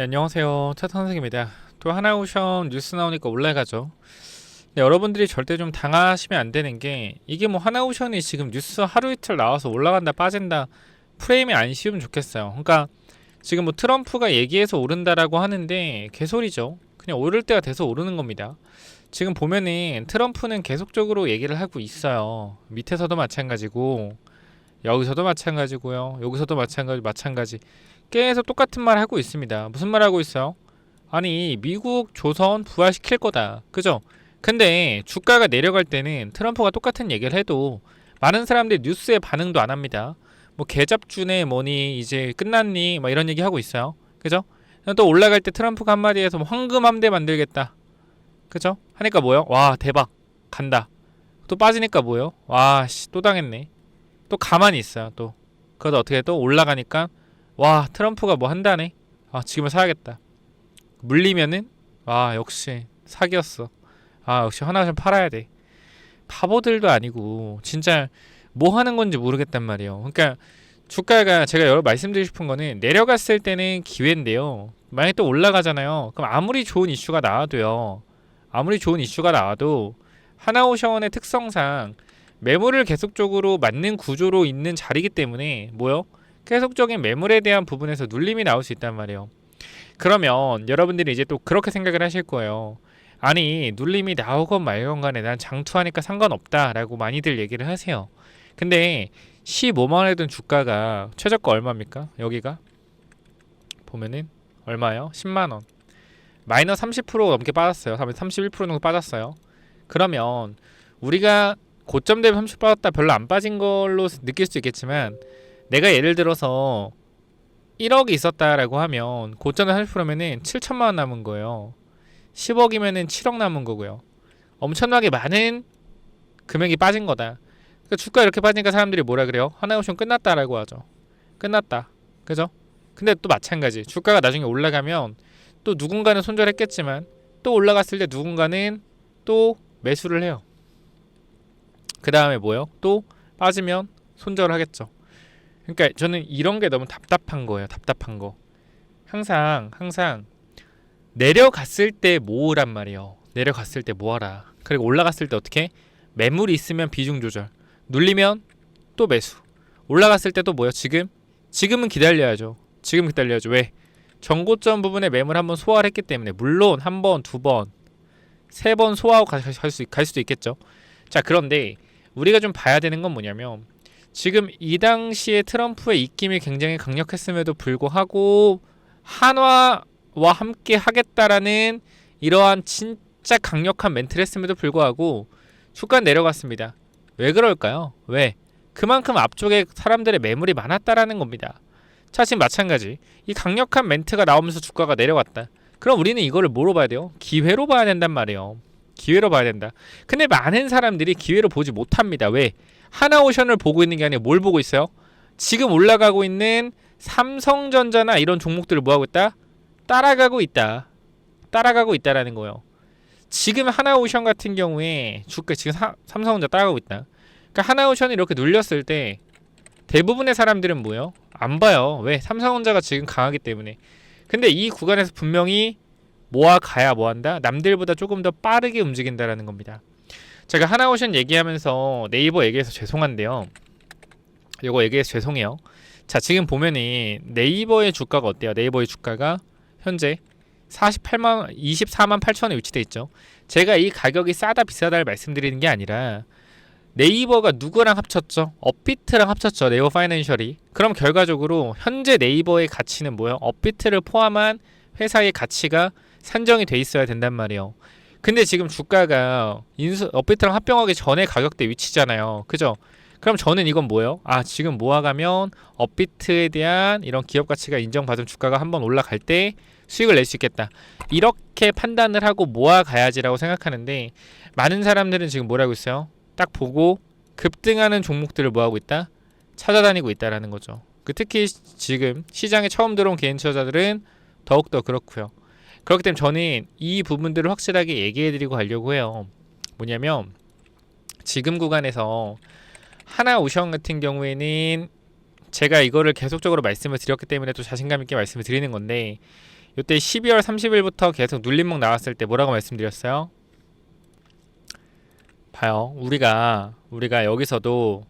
네, 안녕하세요. 차트 선생입니다. 또 하나오션 뉴스 나오니까 올라가죠. 네, 여러분들이 절대 좀 당하시면 안 되는 게 이게 뭐 하나오션이 지금 뉴스 하루 이틀 나와서 올라간다 빠진다 프레임이 안 씌우면 좋겠어요. 그러니까 지금 뭐 트럼프가 얘기해서 오른다라고 하는데 개소리죠. 그냥 오를 때가 돼서 오르는 겁니다. 지금 보면은 트럼프는 계속적으로 얘기를 하고 있어요. 밑에서도 마찬가지고 여기서도 마찬가지고요. 여기서도 마찬가지 마찬가지. 계속 똑같은 말 하고 있습니다. 무슨 말 하고 있어요? 아니 미국 조선 부활시킬 거다. 그죠? 근데 주가가 내려갈 때는 트럼프가 똑같은 얘기를 해도 많은 사람들이 뉴스에 반응도 안 합니다. 뭐 개잡주네 뭐니 이제 끝났니 막 이런 얘기 하고 있어요. 그죠? 또 올라갈 때 트럼프가 한마디 해서 뭐 황금 함대 만들겠다. 그죠? 하니까 뭐요? 와 대박 간다. 또 빠지니까 뭐요? 와씨 또 당했네. 또 가만히 있어요. 또 그러다 어떻게 또 올라가니까 와 트럼프가 뭐 한다네. 아 지금은 사야겠다. 물리면은 와 역시 사기였어. 아 역시 하나 좀 팔아야 돼. 바보들도 아니고 진짜 뭐 하는 건지 모르겠단 말이에요. 그러니까 주가가 제가 여러 말씀드리고 싶은 거는 내려갔을 때는 기회인데요. 만약에 또 올라가잖아요. 그럼 아무리 좋은 이슈가 나와도요. 아무리 좋은 이슈가 나와도 하나오션의 특성상 매물을 계속적으로 맞는 구조로 있는 자리이기 때문에 뭐요? 계속적인 매물에 대한 부분에서 눌림이 나올 수 있단 말이에요. 그러면 여러분들이 이제 또 그렇게 생각을 하실 거예요. 아니 눌림이 나오건 말건 간에 난 장투하니까 상관없다라고 많이들 얘기를 하세요. 근데 15만 원이던 주가가 최저가 얼마입니까? 여기가 보면은 얼마요? 10만 원. 마이너스 30% 넘게 빠졌어요. 31% 정도 빠졌어요. 그러면 우리가 고점 대비 30% 빠졌다 별로 안 빠진 걸로 느낄 수 있겠지만 내가 예를 들어서 1억이 있었다라고 하면 고점에 30%면은 7천만 원 남은 거예요. 10억이면은 7억 남은 거고요. 엄청나게 많은 금액이 빠진 거다. 그러니까 주가 이렇게 빠지니까 사람들이 뭐라 그래요? 하나오션 끝났다라고 하죠. 끝났다. 그죠? 근데 또 마찬가지. 주가가 나중에 올라가면 또 누군가는 손절했겠지만 또 올라갔을 때 누군가는 또 매수를 해요. 그 다음에 뭐요? 또 빠지면 손절을 하겠죠. 그러니까 저는 이런 게 너무 답답한 거예요. 답답한 거. 항상 항상 내려갔을 때 모으란 말이에요. 내려갔을 때 모아라. 그리고 올라갔을 때 어떻게? 매물이 있으면 비중 조절. 눌리면 또 매수. 올라갔을 때도 뭐요? 지금? 지금은 기다려야죠. 지금 기다려야죠. 왜? 정고점 부분에 매물 한번 소화를 했기 때문에 물론 한 번, 두 번, 세 번 소화하고 갈, 수, 갈 수도 있겠죠. 자 그런데 우리가 좀 봐야 되는 건 뭐냐면 지금 이 당시에 트럼프의 입김이 굉장히 강력했음에도 불구하고 한화와 함께 하겠다라는 이러한 진짜 강력한 멘트를 했음에도 불구하고 주가 내려갔습니다. 왜 그럴까요? 왜? 그만큼 앞쪽에 사람들의 매물이 많았다라는 겁니다. 자 지금 마찬가지 이 강력한 멘트가 나오면서 주가가 내려갔다. 그럼 우리는 이거를 뭐로 봐야 돼요? 기회로 봐야 된단 말이에요. 기회로 봐야 된다. 근데 많은 사람들이 기회로 보지 못합니다. 왜? 하나오션을 보고 있는 게 아니라 뭘 보고 있어요? 지금 올라가고 있는 삼성전자나 이런 종목들을 뭐 하고 있다? 따라가고 있다. 따라가고 있다라는 거예요. 지금 하나오션 같은 경우에 주가 지금 사, 삼성전자 따라가고 있다. 그러니까 하나오션이 이렇게 눌렸을 때 대부분의 사람들은 뭐예요? 안 봐요. 왜? 삼성전자가 지금 강하기 때문에. 근데 이 구간에서 분명히 모아 가야 뭐 한다? 남들보다 조금 더 빠르게 움직인다라는 겁니다. 제가 하나오션 얘기하면서 네이버 얘기해서 죄송한데요. 이거 얘기해서 죄송해요. 자, 지금 보면은 네이버의 주가가 어때요? 네이버의 주가가 현재 48만 24만 8천에 위치돼 있죠. 제가 이 가격이 싸다 비싸다를 말씀드리는 게 아니라 네이버가 누구랑 합쳤죠? 업비트랑 합쳤죠. 네이버 파이낸셜이. 그럼 결과적으로 현재 네이버의 가치는 뭐예요? 업비트를 포함한 회사의 가치가 산정이 돼 있어야 된단 말이에요. 근데 지금 주가가 인수 업비트랑 합병하기 전에 가격대 위치잖아요. 그죠? 그럼 저는 이건 뭐예요? 아, 지금 모아가면 업비트에 대한 이런 기업 가치가 인정받은 주가가 한번 올라갈 때 수익을 낼 수 있겠다. 이렇게 판단을 하고 모아가야지라고 생각하는데 많은 사람들은 지금 뭐라고 있어요? 딱 보고 급등하는 종목들을 뭐하고 있다? 찾아다니고 있다라는 거죠. 그 특히 지금 시장에 처음 들어온 개인 투자자들은 더욱더 그렇고요. 그렇기 때문에 저는 이 부분들을 확실하게 얘기해드리고 가려고 해요. 뭐냐면 지금 구간에서 하나 오션 같은 경우에는 제가 이거를 계속적으로 말씀을 드렸기 때문에 또 자신감 있게 말씀을 드리는 건데 이때 12월 30일부터 계속 눌림목 나왔을 때 뭐라고 말씀드렸어요? 봐요. 우리가 우리가 여기서도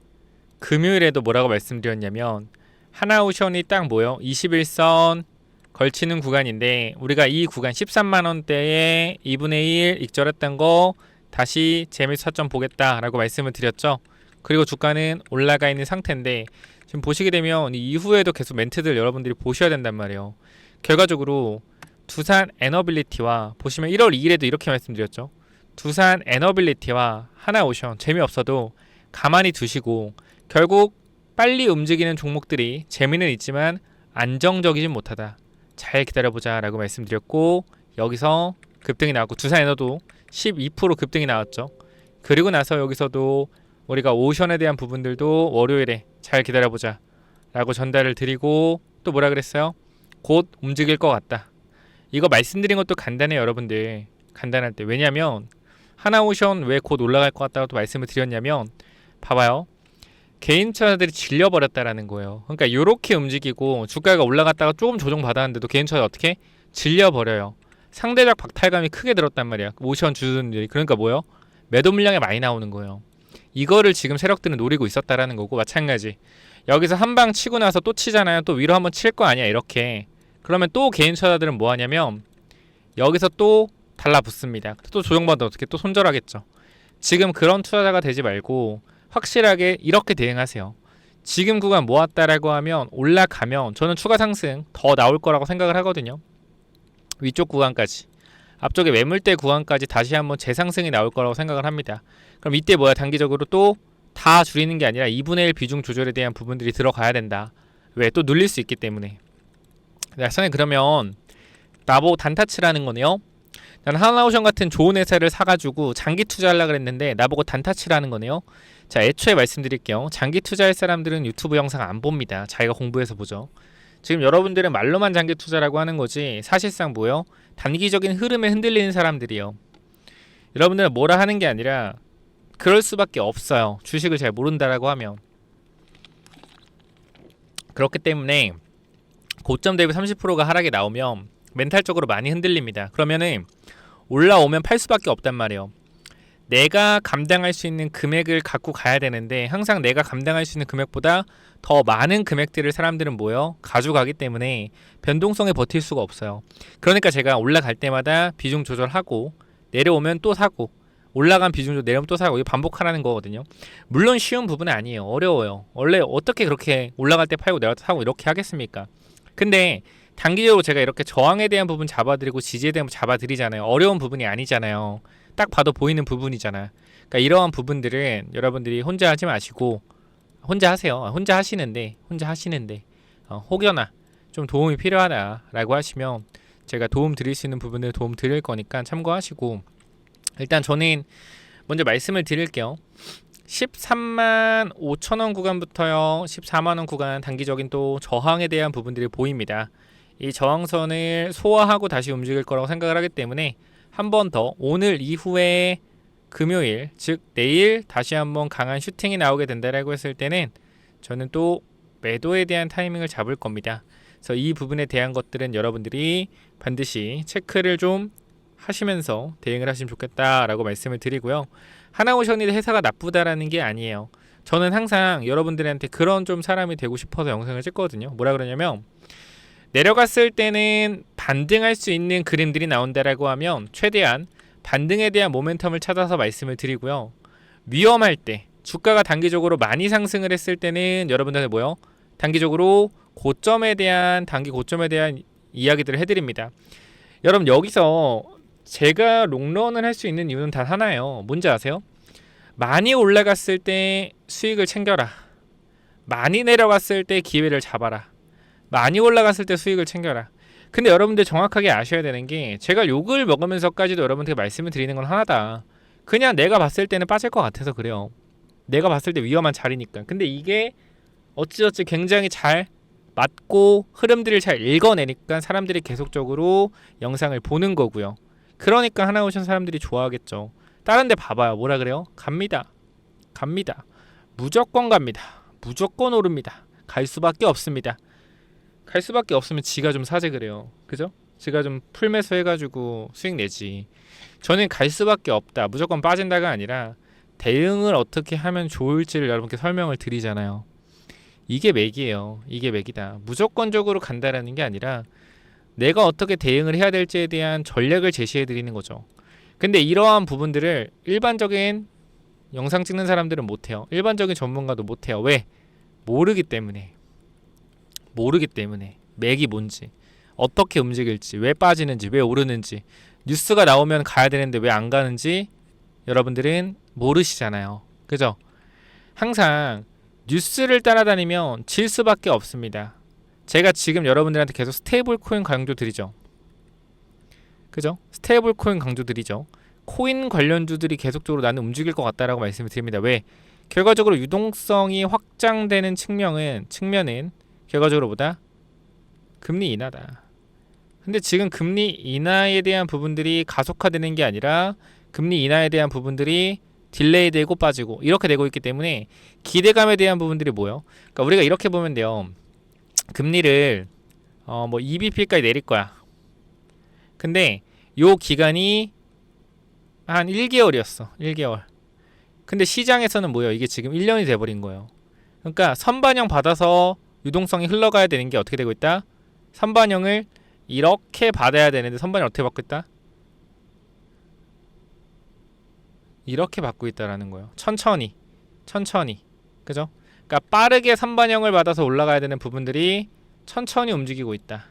금요일에도 뭐라고 말씀드렸냐면 하나 오션이 딱 뭐요? 21선 걸치는 구간인데 우리가 이 구간 13만 원대에 2분의 1 익절했던 거 다시 재미수 차점 보겠다라고 말씀을 드렸죠. 그리고 주가는 올라가 있는 상태인데 지금 보시게 되면 이 이후에도 계속 멘트들 여러분들이 보셔야 된단 말이에요. 결과적으로 두산 에너빌리티와 보시면 1월 2일에도 이렇게 말씀드렸죠. 두산 에너빌리티와 하나오션 재미없어도 가만히 두시고 결국 빨리 움직이는 종목들이 재미는 있지만 안정적이진 못하다. 잘 기다려보자 라고 말씀드렸고 여기서 급등이 나왔고 두산에너도 12% 급등이 나왔죠. 그리고 나서 여기서도 우리가 오션에 대한 부분들도 월요일에 잘 기다려보자 라고 전달을 드리고 또 뭐라 그랬어요? 곧 움직일 것 같다. 이거 말씀드린 것도 간단해요, 여러분들. 간단할 때 왜냐하면 하나오션 왜 곧 올라갈 것 같다고 또 말씀을 드렸냐면 봐봐요. 개인 투자들이 질려버렸다라는 거예요. 그러니까 이렇게 움직이고 주가가 올라갔다가 조금 조정받았는데도 개인 투자 어떻게 질려버려요. 상대적 박탈감이 크게 들었단 말이야. 오션 주주들이 그러니까 뭐요? 매도 물량이 많이 나오는 거예요. 이거를 지금 세력들은 노리고 있었다라는 거고 마찬가지. 여기서 한 방 치고 나서 또 치잖아요. 또 위로 한번 칠 거 아니야 이렇게. 그러면 또 개인 투자들은 뭐 하냐면 여기서 또 달라붙습니다. 또 조정받아 어떻게 또 손절하겠죠. 지금 그런 투자자가 되지 말고 확실하게 이렇게 대응하세요. 지금 구간 모았다라고 하면 올라가면 저는 추가 상승 더 나올 거라고 생각을 하거든요. 위쪽 구간까지. 앞쪽에 매물대 구간까지 다시 한번 재상승이 나올 거라고 생각을 합니다. 그럼 이때 뭐야 단기적으로 또 다 줄이는 게 아니라 2분의 1 비중 조절에 대한 부분들이 들어가야 된다. 왜? 또 눌릴 수 있기 때문에. 나성에 그러면 나보고 단타치라는 거네요. 나는 하나오션 같은 좋은 회사를 사가지고 장기 투자하려 그랬는데 나보고 단타치라는 거네요. 자, 애초에 말씀드릴게요. 장기 투자할 사람들은 유튜브 영상 안 봅니다. 자기가 공부해서 보죠. 지금 여러분들은 말로만 장기 투자라고 하는 거지 사실상 뭐요? 단기적인 흐름에 흔들리는 사람들이요. 여러분들은 뭐라 하는 게 아니라 그럴 수밖에 없어요. 주식을 잘 모른다라고 하면 그렇기 때문에 고점 대비 30%가 하락이 나오면 멘탈적으로 많이 흔들립니다. 그러면은 올라오면 팔 수밖에 없단 말이에요. 내가 감당할 수 있는 금액을 갖고 가야 되는데 항상 내가 감당할 수 있는 금액보다 더 많은 금액들을 사람들은 뭐요? 가져가기 때문에 변동성에 버틸 수가 없어요. 그러니까 제가 올라갈 때마다 비중 조절하고 내려오면 또 사고 올라간 비중도 내려오면 또 사고 이거 반복하라는 거거든요. 물론 쉬운 부분은 아니에요. 어려워요. 원래 어떻게 그렇게 올라갈 때 팔고 내려갈 때 사고 이렇게 하겠습니까? 근데 단기적으로 제가 이렇게 저항에 대한 부분 잡아드리고 지지에 대한 부분 잡아드리잖아요. 어려운 부분이 아니잖아요. 딱 봐도 보이는 부분이잖아. 그러니까 이러한 부분들은 여러분들이 혼자 하지 마시고 혼자 하세요. 혼자 하시는데 혼자 하시는데 어, 혹여나 좀 도움이 필요하다라고 하시면 제가 도움 드릴 수 있는 부분을 도움 드릴 거니까 참고하시고 일단 저는 먼저 말씀을 드릴게요. 13만 5천 원 구간부터요. 14만 원 구간 단기적인 또 저항에 대한 부분들이 보입니다. 이 저항선을 소화하고 다시 움직일 거라고 생각을 하기 때문에 한 번 더 오늘 이후에 금요일 즉 내일 다시 한번 강한 슈팅이 나오게 된다라고 했을 때는 저는 또 매도에 대한 타이밍을 잡을 겁니다. 그래서 이 부분에 대한 것들은 여러분들이 반드시 체크를 좀 하시면서 대응을 하시면 좋겠다라고 말씀을 드리고요. 하나오션이 회사가 나쁘다라는 게 아니에요. 저는 항상 여러분들한테 그런 좀 사람이 되고 싶어서 영상을 찍거든요. 뭐라 그러냐면 내려갔을 때는 반등할 수 있는 그림들이 나온다라고 하면 최대한 반등에 대한 모멘텀을 찾아서 말씀을 드리고요. 위험할 때 주가가 단기적으로 많이 상승을 했을 때는 여러분들 뭐요? 단기적으로 고점에 대한 단기 고점에 대한 이야기들을 해드립니다. 여러분 여기서 제가 롱런을 할 수 있는 이유는 단 하나예요. 뭔지 아세요? 많이 올라갔을 때 수익을 챙겨라. 많이 내려갔을 때 기회를 잡아라. 많이 올라갔을 때 수익을 챙겨라. 근데 여러분들 정확하게 아셔야 되는 게 제가 욕을 먹으면서까지도 여러분들께 말씀을 드리는 건 하나다. 그냥 내가 봤을 때는 빠질 것 같아서 그래요. 내가 봤을 때 위험한 자리니까. 근데 이게 어찌어찌 굉장히 잘 맞고 흐름들을 잘 읽어내니까 사람들이 계속적으로 영상을 보는 거고요. 그러니까 하나 오신 사람들이 좋아하겠죠. 다른 데 봐봐요. 뭐라 그래요? 갑니다. 갑니다. 무조건 갑니다. 무조건 오릅니다. 갈 수밖에 없습니다. 갈 수밖에 없으면 지가 좀 사재 그래요. 그죠? 제가 좀 풀매수 해가지고 수익 내지. 저는 갈 수밖에 없다. 무조건 빠진다가 아니라 대응을 어떻게 하면 좋을지를 여러분께 설명을 드리잖아요. 이게 맥이에요. 이게 맥이다. 무조건적으로 간다라는 게 아니라 내가 어떻게 대응을 해야 될지에 대한 전략을 제시해 드리는 거죠. 근데 이러한 부분들을 일반적인 영상 찍는 사람들은 못해요. 일반적인 전문가도 못해요. 왜? 모르기 때문에. 모르기 때문에. 맥이 뭔지. 어떻게 움직일지. 왜 빠지는지. 왜 오르는지. 뉴스가 나오면 가야 되는데 왜 안 가는지 여러분들은 모르시잖아요. 그죠? 항상 뉴스를 따라다니면 질 수밖에 없습니다. 제가 지금 여러분들한테 계속 스테이블 코인 강조 드리죠. 그죠? 스테이블 코인 강조 드리죠. 코인 관련주들이 계속적으로 나는 움직일 것 같다라고 말씀을 드립니다. 왜? 결과적으로 유동성이 확장되는 측면은 측면은 결과적으로 보다 금리 인하다. 근데 지금 금리 인하에 대한 부분들이 가속화되는 게 아니라 금리 인하에 대한 부분들이 딜레이 되고 빠지고 이렇게 되고 있기 때문에 기대감에 대한 부분들이 뭐요? 그러니까 우리가 이렇게 보면 돼요. 금리를 어 뭐 2bp까지 내릴 거야. 근데 요 기간이 한 1개월이었어. 1개월. 근데 시장에서는 뭐예요? 이게 지금 1년이 돼 버린 거예요. 그러니까 선반영 받아서 유동성이 흘러가야 되는 게 어떻게 되고 있다? 선반영을 이렇게 받아야 되는데 선반영 어떻게 받고 있다? 이렇게 받고 있다라는 거예요. 천천히, 천천히, 그죠? 그러니까 빠르게 선반영을 받아서 올라가야 되는 부분들이 천천히 움직이고 있다.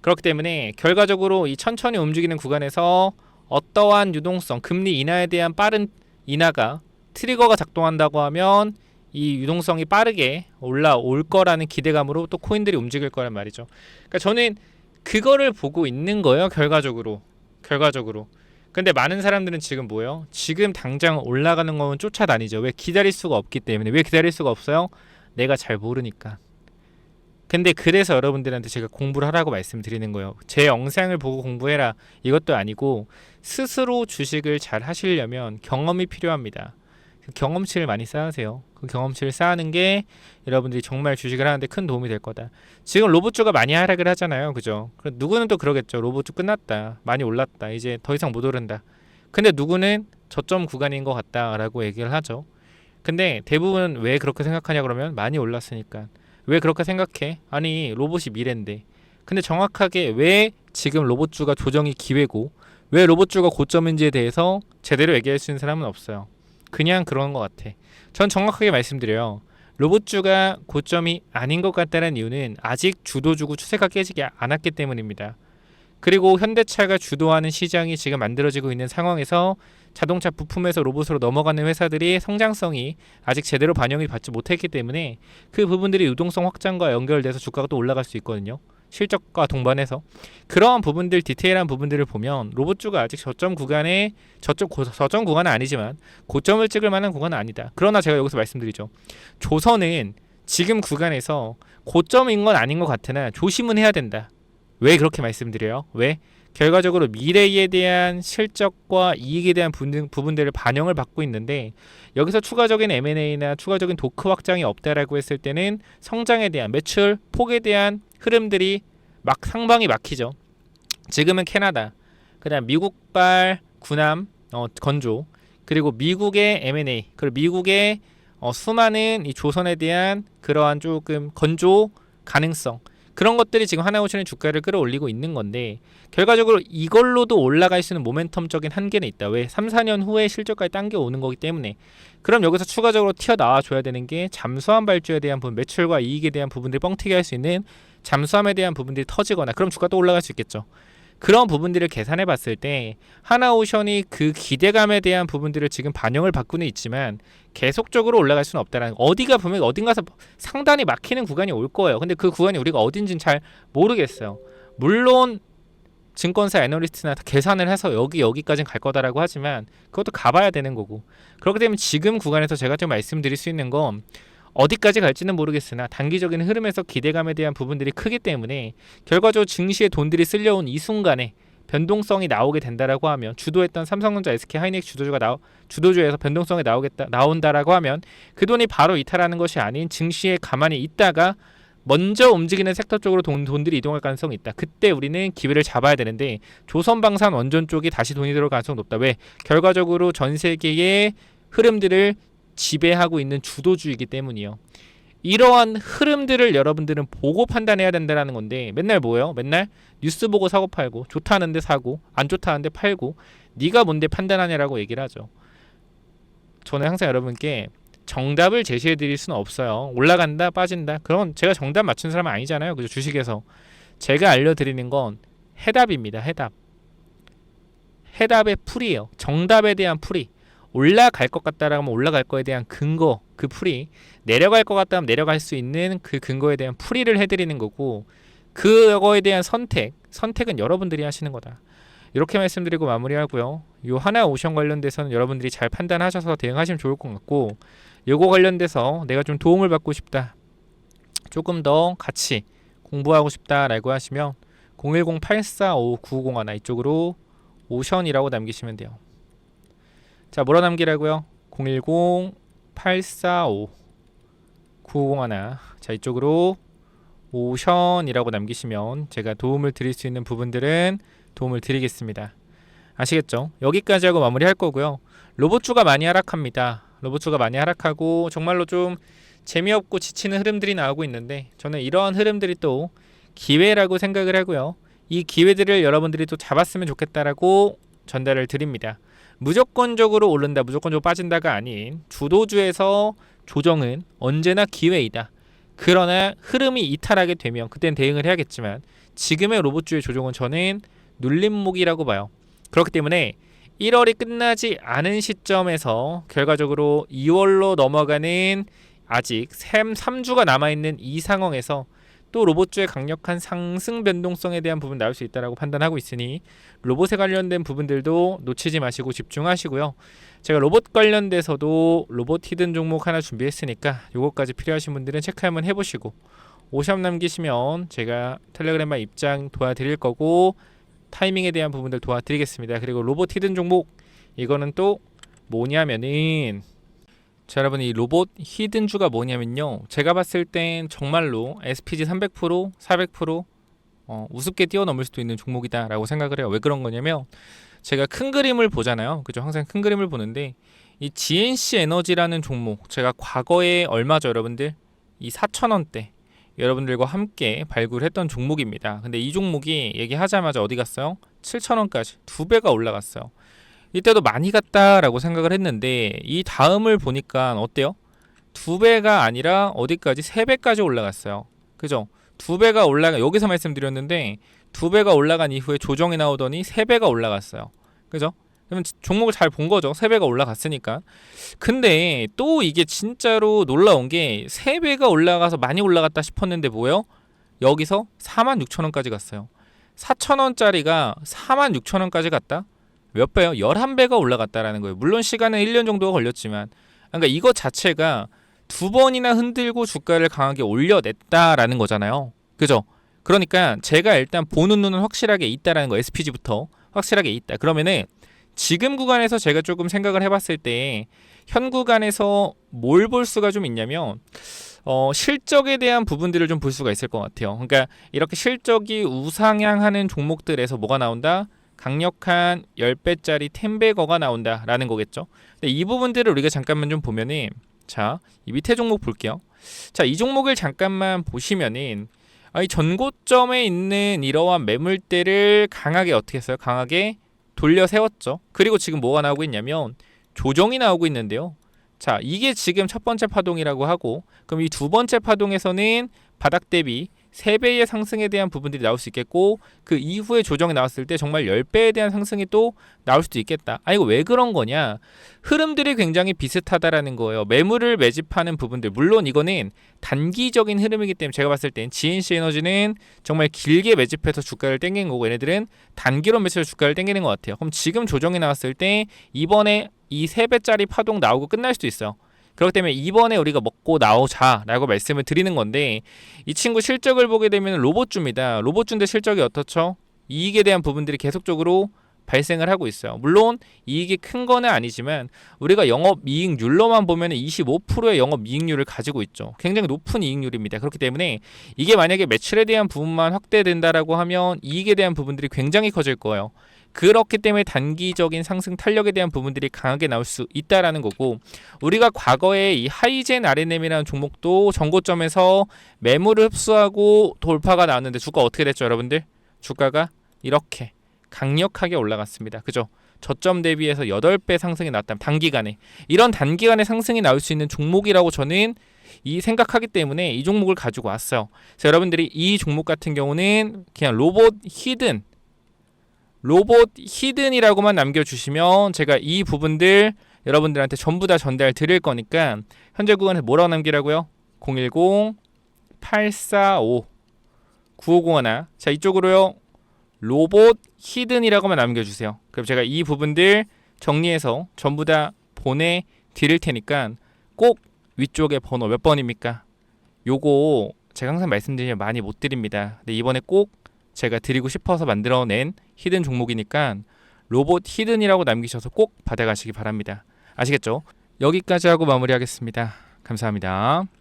그렇기 때문에 결과적으로 이 천천히 움직이는 구간에서 어떠한 유동성, 금리 인하에 대한 빠른 인하가 트리거가 작동한다고 하면 이 유동성이 빠르게 올라올 거라는 기대감으로 또 코인들이 움직일 거란 말이죠. 그러니까 저는 그거를 보고 있는 거예요. 결과적으로, 결과적으로. 근데 많은 사람들은 지금 뭐예요? 지금 당장 올라가는 거는 쫓아다니죠. 왜 기다릴 수가 없기 때문에. 왜 기다릴 수가 없어요? 내가 잘 모르니까. 근데 그래서 여러분들한테 제가 공부를 하라고 말씀드리는 거예요. 제 영상을 보고 공부해라. 이것도 아니고 스스로 주식을 잘 하시려면 경험이 필요합니다. 그 경험치를 많이 쌓으세요. 그 경험치를 쌓는 게 여러분들이 정말 주식을 하는데 큰 도움이 될 거다. 지금 로봇주가 많이 하락을 하잖아요. 그죠? 그럼 누구는 또 그러겠죠. 로봇주 끝났다. 많이 올랐다. 이제 더 이상 못 오른다. 근데 누구는 저점 구간인 것 같다라고 얘기를 하죠. 근데 대부분 왜 그렇게 생각하냐 그러면 많이 올랐으니까. 왜 그렇게 생각해? 아니 로봇이 미래인데. 근데 정확하게 왜 지금 로봇주가 조정이 기회고 왜 로봇주가 고점인지에 대해서 제대로 얘기할 수 있는 사람은 없어요. 그냥 그런 것 같아. 전 정확하게 말씀드려요. 로봇주가 고점이 아닌 것 같다는 이유는 아직 주도주고 추세가 깨지지 않았기 때문입니다. 그리고 현대차가 주도하는 시장이 지금 만들어지고 있는 상황에서 자동차 부품에서 로봇으로 넘어가는 회사들이 성장성이 아직 제대로 반영이 받지 못했기 때문에 그 부분들이 유동성 확장과 연결돼서 주가가 또 올라갈 수 있거든요. 실적과 동반해서 그러한 부분들 디테일한 부분들을 보면 로봇주가 아직 저점 구간에 저점 고, 저점 구간은 아니지만 고점을 찍을 만한 구간은 아니다. 그러나 제가 여기서 말씀드리죠. 조선은 지금 구간에서 고점인 건 아닌 것 같으나 조심은 해야 된다. 왜 그렇게 말씀드려요? 왜? 결과적으로 미래에 대한 실적과 이익에 대한 부분, 부분들을 반영을 받고 있는데 여기서 추가적인 M&A나 추가적인 도크 확장이 없다라고 했을 때는 성장에 대한 매출 폭에 대한 흐름들이 막 상방이 막히죠. 지금은 캐나다, 그다음 미국발 군함 어, 건조, 그리고 미국의 M&A, 그리고 미국의 어, 수많은 이 조선에 대한 그러한 조금 건조 가능성 그런 것들이 지금 하나오션의 주가를 끌어올리고 있는 건데 결과적으로 이걸로도 올라갈 수 있는 모멘텀적인 한계는 있다. 왜? 3, 4년 후에 실적까지 당겨 오는 거기 때문에 그럼 여기서 추가적으로 튀어나와 줘야 되는 게 잠수함 발주에 대한 부분, 매출과 이익에 대한 부분들이 뻥튀기 할 수 있는 잠수함에 대한 부분들이 터지거나 그럼 주가 또 올라갈 수 있겠죠. 그런 부분들을 계산해 봤을 때 하나오션이 그 기대감에 대한 부분들을 지금 반영을 받고는 있지만 계속적으로 올라갈 수는 없다라는 거. 어디가 보면 어딘가서 상단이 막히는 구간이 올 거예요. 근데 그 구간이 우리가 어딘지는 잘 모르겠어요. 물론 증권사 애널리스트나 다 계산을 해서 여기 여기까지는 갈 거다라고 하지만 그것도 가봐야 되는 거고 그렇게 되면 지금 구간에서 제가 좀 말씀드릴 수 있는 건 어디까지 갈지는 모르겠으나 단기적인 흐름에서 기대감에 대한 부분들이 크기 때문에 결과적으로 증시에 돈들이 쓸려온 이 순간에 변동성이 나오게 된다라고 하면 주도했던 삼성전자, SK 하이닉스 주도주가 나 주도주에서 변동성이 나오겠다 나온다라고 하면 그 돈이 바로 이탈하는 것이 아닌 증시에 가만히 있다가 먼저 움직이는 섹터 쪽으로 돈, 돈들이 이동할 가능성이 있다. 그때 우리는 기회를 잡아야 되는데 조선방산 원전 쪽이 다시 돈이 들어올 가능성이 높다. 왜? 결과적으로 전 세계의 흐름들을 지배하고 있는 주도주의이기 때문이요. 이러한 흐름들을 여러분들은 보고 판단해야 된다는 건데 맨날 뭐예요? 맨날 뉴스 보고 사고 팔고 좋다는데 사고 안 좋다는데 팔고 네가 뭔데 판단하냐라고 얘기를 하죠. 저는 항상 여러분께 정답을 제시해 드릴 수는 없어요. 올라간다, 빠진다. 그런 제가 정답 맞춘 사람은 아니잖아요. 그죠? 주식에서 제가 알려 드리는 건 해답입니다. 해답. 해답의 풀이에요. 정답에 대한 풀이. 올라갈 것 같다라면 올라갈 거에 대한 근거, 그 풀이. 내려갈 것 같다면 내려갈 수 있는 그 근거에 대한 풀이를 해드리는 거고, 그거에 대한 선택, 선택은 여러분들이 하시는 거다. 이렇게 말씀드리고 마무리하고요. 요 하나 오션 관련돼서는 여러분들이 잘 판단하셔서 대응하시면 좋을 것 같고, 요거 관련돼서 내가 좀 도움을 받고 싶다. 조금 더 같이 공부하고 싶다라고 하시면 010-845991 이쪽으로 오션이라고 남기시면 돼요. 자, 뭐라 남기라고요? 010-845-901. 자, 이쪽으로 오션이라고 남기시면 제가 도움을 드릴 수 있는 부분들은 도움을 드리겠습니다. 아시겠죠? 여기까지 하고 마무리할 거고요. 로봇주가 많이 하락합니다. 로봇주가 많이 하락하고 정말로 좀 재미없고 지치는 흐름들이 나오고 있는데 저는 이러한 흐름들이 또 기회라고 생각을 하고요. 이 기회들을 여러분들이 또 잡았으면 좋겠다라고 전달을 드립니다. 무조건적으로 오른다, 무조건적으로 빠진다가 아닌 주도주에서 조정은 언제나 기회이다. 그러나 흐름이 이탈하게 되면 그땐 대응을 해야겠지만 지금의 로봇주의 조정은 저는 눌림목이라고 봐요. 그렇기 때문에 1월이 끝나지 않은 시점에서 결과적으로 2월로 넘어가는 아직 3, 3주가 남아있는 이 상황에서 또 로봇주의 강력한 상승 변동성에 대한 부분 나올 수 있다라고 판단하고 있으니 로봇에 관련된 부분들도 놓치지 마시고 집중하시고요. 제가 로봇 관련돼서도 로봇 히든 종목 하나 준비했으니까 요거까지 필요하신 분들은 체크 한번 해보시고 오샵 남기시면 제가 텔레그램만 입장 도와드릴 거고 타이밍에 대한 부분들 도와드리겠습니다. 그리고 로봇 히든 종목 이거는 또 뭐냐면은 자 여러분 이 로봇 히든주가 뭐냐면요. 제가 봤을 땐 정말로 SPG 300% 400% 어, 우습게 뛰어넘을 수도 있는 종목이다 라고 생각을 해요. 왜 그런 거냐면 제가 큰 그림을 보잖아요. 그죠? 항상 큰 그림을 보는데 이 GNC 에너지라는 종목 제가 과거에 얼마죠 여러분들? 이 4천원대 여러분들과 함께 발굴했던 종목입니다. 근데 이 종목이 얘기하자마자 어디 갔어요? 7천원까지 두 배가 올라갔어요 이때도 많이 갔다라고 생각을 했는데 이 다음을 보니까 어때요? 두 배가 아니라 어디까지 세 배까지 올라갔어요. 그죠? 두 배가 올라가 여기서 말씀드렸는데 두 배가 올라간 이후에 조정이 나오더니 세 배가 올라갔어요. 그죠? 그러면 종목을 잘 본 거죠. 세 배가 올라갔으니까. 근데 또 이게 진짜로 놀라운 게 세 배가 올라가서 많이 올라갔다 싶었는데 뭐예요? 여기서 4만 6천 원까지 갔어요. 4천 원짜리가 4만 6천 원까지 갔다? 몇 배요? 11배가 올라갔다라는 거예요. 물론 시간은 1년 정도가 걸렸지만 그러니까 이것 자체가 두 번이나 흔들고 주가를 강하게 올려냈다라는 거잖아요. 그죠? 그러니까 제가 일단 보는 눈은 확실하게 있다라는 거 SPG부터 확실하게 있다. 그러면은 지금 구간에서 제가 조금 생각을 해봤을 때 현 구간에서 뭘 볼 수가 좀 있냐면 어, 실적에 대한 부분들을 좀 볼 수가 있을 것 같아요. 그러니까 이렇게 실적이 우상향하는 종목들에서 뭐가 나온다? 강력한 10배짜리 템베거가 나온다라는 거겠죠. 근데 이 부분들을 우리가 잠깐만 좀 보면은 자, 이 밑에 종목 볼게요. 자, 이 종목을 잠깐만 보시면은 아, 이 전고점에 있는 이러한 매물대를 강하게 어떻게 했어요? 강하게 돌려 세웠죠. 그리고 지금 뭐가 나오고 있냐면 조정이 나오고 있는데요. 자, 이게 지금 첫 번째 파동이라고 하고 그럼 이 두 번째 파동에서는 바닥 대비 3배의 상승에 대한 부분들이 나올 수 있겠고 그 이후에 조정이 나왔을 때 정말 10배에 대한 상승이 또 나올 수도 있겠다. 아 이거 왜 그런 거냐? 흐름들이 굉장히 비슷하다라는 거예요. 매물을 매집하는 부분들 물론 이거는 단기적인 흐름이기 때문에 제가 봤을 땐 GNC 에너지는 정말 길게 매집해서 주가를 땡긴 거고 얘네들은 단기로 매집해서 주가를 땡기는 것 같아요. 그럼 지금 조정이 나왔을 때 이번에 이 3배짜리 파동 나오고 끝날 수도 있어요. 그렇기 때문에 이번에 우리가 먹고 나오자라고 말씀을 드리는 건데 이 친구 실적을 보게 되면 로봇주입니다. 로봇주인데 실적이 어떻죠? 이익에 대한 부분들이 계속적으로 발생을 하고 있어요. 물론 이익이 큰 거는 아니지만 우리가 영업 이익률로만 보면 25%의 영업 이익률을 가지고 있죠. 굉장히 높은 이익률입니다. 그렇기 때문에 이게 만약에 매출에 대한 부분만 확대된다라고 하면 이익에 대한 부분들이 굉장히 커질 거예요. 그렇기 때문에 단기적인 상승 탄력에 대한 부분들이 강하게 나올 수 있다라는 거고 우리가 과거에 이 하이젠 RNM이라는 종목도 전고점에서 매물을 흡수하고 돌파가 나왔는데 주가 어떻게 됐죠, 여러분들? 주가가 이렇게 강력하게 올라갔습니다. 그죠? 저점 대비해서 8배 상승이 나왔다. 단기간에. 이런 단기간에 상승이 나올 수 있는 종목이라고 저는 이 생각하기 때문에 이 종목을 가지고 왔어요. 그래서 여러분들이 이 종목 같은 경우는 그냥 로봇 히든 로봇 히든이라고만 남겨주시면 제가 이 부분들 여러분들한테 전부 다 전달 드릴 거니까 현재 구간에 뭐라고 남기라고요? 010 845 9501. 자, 이쪽으로요. 로봇 히든이라고만 남겨주세요. 그럼 제가 이 부분들 정리해서 전부 다 보내 드릴 테니까 꼭 위쪽에 번호 몇 번입니까? 요거 제가 항상 말씀드리면 많이 못 드립니다. 근데 이번에 꼭 제가 드리고 싶어서 만들어낸 히든 종목이니까 로봇 히든이라고 남기셔서 꼭 받아가시기 바랍니다. 아시겠죠? 여기까지 하고 마무리하겠습니다. 감사합니다.